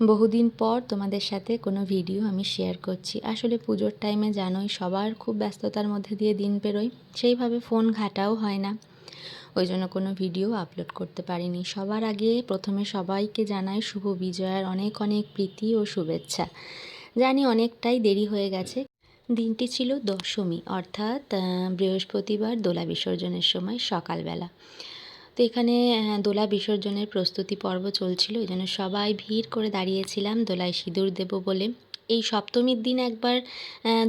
বহুদিন পর তোমাদের সাথে কোনো ভিডিও আমি শেয়ার করছি। আসলে পুজোর টাইমে জানোই, সবার খুব ব্যস্ততার মধ্যে দিয়ে দিন পেরোয় সেইভাবে ফোন ঘাটাও হয় না। ওই জন্য কোনো ভিডিও আপলোড করতে পারিনি। সবার আগে প্রথমে সবাইকে জানাই শুভ বিজয়ার অনেক অনেক প্রীতি ও শুভেচ্ছা। জানি অনেকটাই দেরি হয়ে গেছে। দিনটি ছিল দশমী, অর্থাৎ বৃহস্পতিবার দোলা বিসর্জনের সময় সকালবেলা। তো এখানে দোলা বিসর্জনের প্রস্তুতি পর্ব চলছিল। এই জন্য সবাই ভিড় করে দাঁড়িয়েছিলাম দোলায় সিঁদুর দেব বলে। এই সপ্তমীর দিন একবার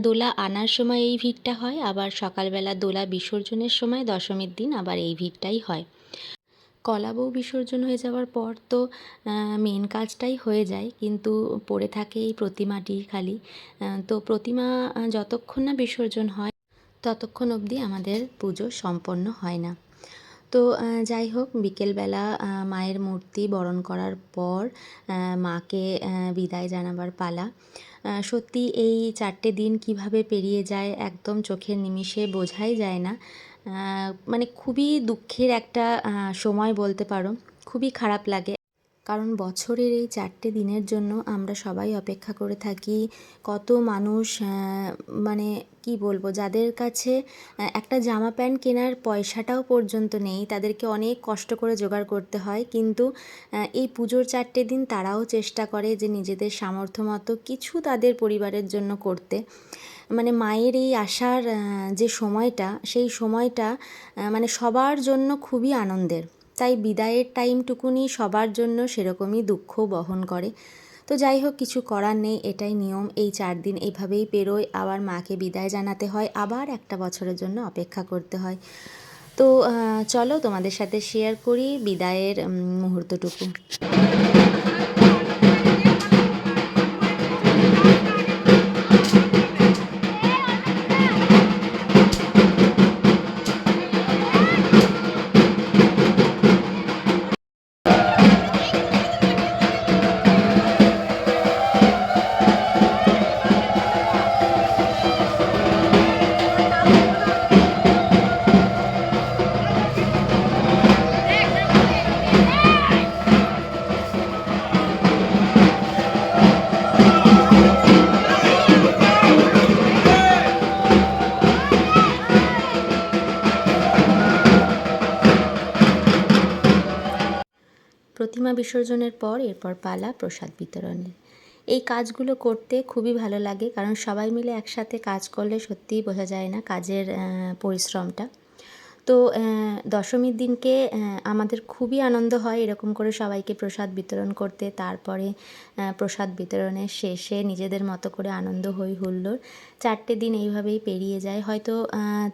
দোলা আনার সময় এই ভিড়টা হয়। আবার সকালবেলা দোলা বিসর্জনের সময় দশমীর দিন আবার এই ভিড়টাই হয়। কলাবউ বিসর্জন হয়ে যাওয়ার পর তো মেন কাজটাই হয়ে যায়। কিন্তু পড়ে থাকে এই প্রতিমাটি খালি। তো প্রতিমা যতক্ষণ না বিসর্জন হয়, ততক্ষণ অবধি আমাদের পুজো সম্পন্ন হয় না। তো যাই হোক, বিকেলবেলা মায়ের মূর্তি বরণ করার পর মাকে বিদায় জানাবার পালা। সত্যি এই চারটে দিন কীভাবে পেরিয়ে যায় একদম চোখের নিমিষে বোঝাই যায় না। মানে খুবই দুঃখের একটা সময় বলতে পারো। খুবই খারাপ লাগে। কারণ বছরের এই চারটে দিনের জন্য আমরা সবাই অপেক্ষা করে থাকি কত মানুষ মানে কি বলব, যাদের কাছে একটা জামা প্যান্ট কেনার পয়সাটাও পর্যন্ত নেই, তাদেরকে অনেক কষ্ট করে জোগাড় করতে হয়, কিন্তু এই পুজোর চারটে দিন তারাও চেষ্টা করে যে নিজেদের সামর্থ্য মতো কিছু তাদের পরিবারের জন্য করতে। মানে মায়ের এই আসার যে সময়টা, সেই সময়টা মানে সবার জন্য খুবই আনন্দের। তাই বিদায়ের টাইমটুকুনি সবার জন্য সেরকমই দুঃখ বহন করে। তো যাই হোক, কিছু করার নেই, এটাই নিয়ম। এই চার দিন এইভাবেই পেরোয়, আবার মাকে বিদায় জানাতে হয়, আবার একটা বছরের জন্য অপেক্ষা করতে হয়। তো চলো তোমাদের সাথে শেয়ার করি বিদায়ের মুহূর্তটুকু। প্রতিমা বিসর্জনের পর এরপর পালা, প্রসাদ বিতরণের এই কাজগুলো করতে খুবই ভালো লাগে, কারণ সবাই মিলে একসাথে কাজ করলে সত্যিই বোঝা যায় না কাজের পরিশ্রমটা। তো দশমীর দিনকে আমাদের খুবই আনন্দ হয় এরকম করে সবাইকে প্রসাদ বিতরণ করতে। তারপরে প্রসাদ বিতরণের শেষে নিজেদের মতো করে আনন্দ হই হুল্লোড়। চারটে দিন এইভাবেই পেরিয়ে যায়। হয়তো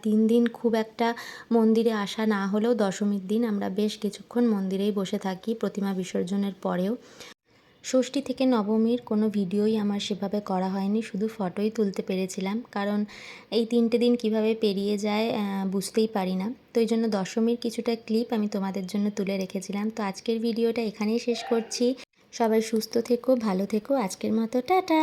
তিন দিন খুব একটা মন্দিরে আসা না হলেও দশমীর দিন আমরা বেশ কিছুক্ষণ মন্দিরেই বসে থাকি প্রতিমা বিসর্জনের পরেও। ষষ্ঠী থেকে নবমীর কোনো ভিডিওই আমার সেভাবে করা হয়নি, শুধু ফটোই তুলতে পেরেছিলাম। কারণ এই তিনটে দিন কীভাবে পেরিয়ে যায় বুঝতেই পারি না। তো এই জন্য দশমীর কিছুটা ক্লিপ আমি তোমাদের জন্য তুলে রেখেছিলাম। তো আজকের ভিডিওটা এখানেই শেষ করছি। সবাই সুস্থ থেকো, ভালো থেকো। আজকের মতো, টাটা!